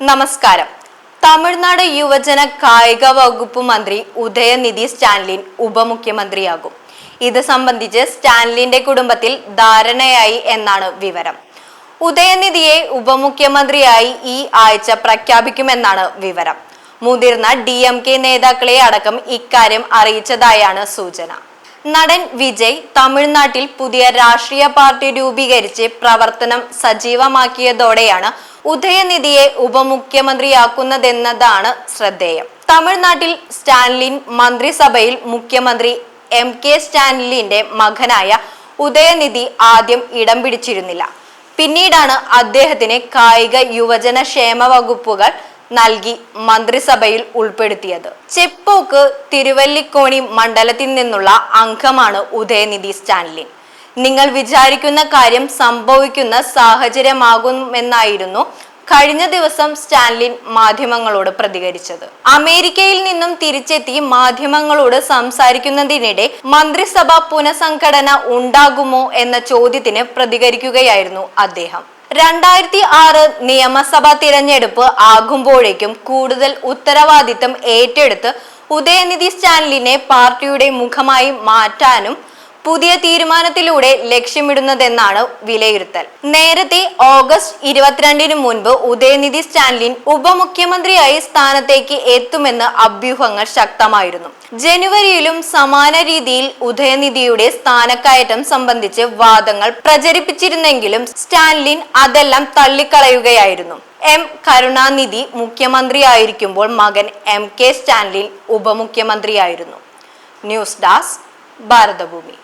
നമസ്കാരം. തമിഴ്നാട് യുവജന കായിക വകുപ്പ് മന്ത്രി ഉദയനിധി സ്റ്റാൻലിൻ ഉപമുഖ്യമന്ത്രിയാകും. ഇത് സംബന്ധിച്ച് സ്റ്റാൻലിന്റെ കുടുംബത്തിൽ ധാരണയായി എന്നാണ് വിവരം. ഉദയനിധിയെ ഉപമുഖ്യമന്ത്രിയായി ഈ ആഴ്ച പ്രഖ്യാപിക്കുമെന്നാണ് വിവരം. മുതിർന്ന ഡി നേതാക്കളെ അടക്കം ഇക്കാര്യം അറിയിച്ചതായാണ് സൂചന. നടൻ വിജയ് തമിഴ്നാട്ടിൽ പുതിയ രാഷ്ട്രീയ പാർട്ടി രൂപീകരിച്ച് പ്രവർത്തനം സജീവമാക്കിയതോടെയാണ് ഉദയനിധിയെ ഉപമുഖ്യമന്ത്രിയാക്കുന്നതെന്നതാണ് ശ്രദ്ധേയം. തമിഴ്നാട്ടിൽ സ്റ്റാൻലിൻ മന്ത്രിസഭയിൽ മുഖ്യമന്ത്രി എം കെ സ്റ്റാൻലിന്റെ മകനായ ഉദയനിധി ആദ്യം ഇടം പിടിച്ചിരുന്നില്ല. പിന്നീടാണ് അദ്ദേഹത്തിന് കായിക യുവജന ക്ഷേമ വകുപ്പുകൾ നൽകി മന്ത്രിസഭയിൽ ഉൾപ്പെടുത്തിയത്. ചെപ്പോക്ക് തിരുവല്ലിക്കോണി മണ്ഡലത്തിൽ നിന്നുള്ള അംഗമാണ് ഉദയനിധി സ്റ്റാൻലിൻ നിങ്ങൾ വിചാരിക്കുന്ന കാര്യം സംഭവിക്കുന്ന സാഹചര്യമാകുമെന്നായിരുന്നു കഴിഞ്ഞ ദിവസം സ്റ്റാൻലിൻ മാധ്യമങ്ങളോട് പ്രതികരിച്ചത്. അമേരിക്കയിൽ നിന്നും തിരിച്ചെത്തി മാധ്യമങ്ങളോട് സംസാരിക്കുന്നതിനിടെ മന്ത്രിസഭ പുനഃസംഘടന ഉണ്ടാകുമോ എന്ന ചോദ്യത്തിന് പ്രതികരിക്കുകയായിരുന്നു അദ്ദേഹം. രണ്ടായിരത്തി ആറ് നിയമസഭാ തിരഞ്ഞെടുപ്പ് ആകുമ്പോഴേക്കും കൂടുതൽ ഉത്തരവാദിത്തം ഏറ്റെടുത്ത് ഉദയനിധി സ്റ്റാലിനെ പാർട്ടിയുടെ മുഖമായി മാറ്റാനും പുതിയ തീരുമാനത്തിലൂടെ ലക്ഷ്യമിടുന്നതെന്നാണ് വിലയിരുത്തൽ. നേരത്തെ ഓഗസ്റ്റ് ഇരുപത്തിരണ്ടിന് മുൻപ് ഉദയനിധി സ്റ്റാൻലിൻ ഉപമുഖ്യമന്ത്രിയായി സ്ഥാനത്തേക്ക് എത്തുമെന്ന് അഭ്യൂഹങ്ങൾ ശക്തമായിരുന്നു. ജനുവരിയിലും സമാന രീതിയിൽ ഉദയനിധിയുടെ സ്ഥാനക്കയറ്റം സംബന്ധിച്ച് വാദങ്ങൾ പ്രചരിപ്പിച്ചിരുന്നെങ്കിലും സ്റ്റാൻലിൻ അതെല്ലാം തള്ളിക്കളയുകയായിരുന്നു. എം കരുണാനിധി മുഖ്യമന്ത്രിയായിരിക്കുമ്പോൾ മകൻ എം കെ സ്റ്റാൻലിൻ ഉപമുഖ്യമന്ത്രിയായിരുന്നു. ന്യൂസ് ഡാസ് ഭാരതഭൂമി.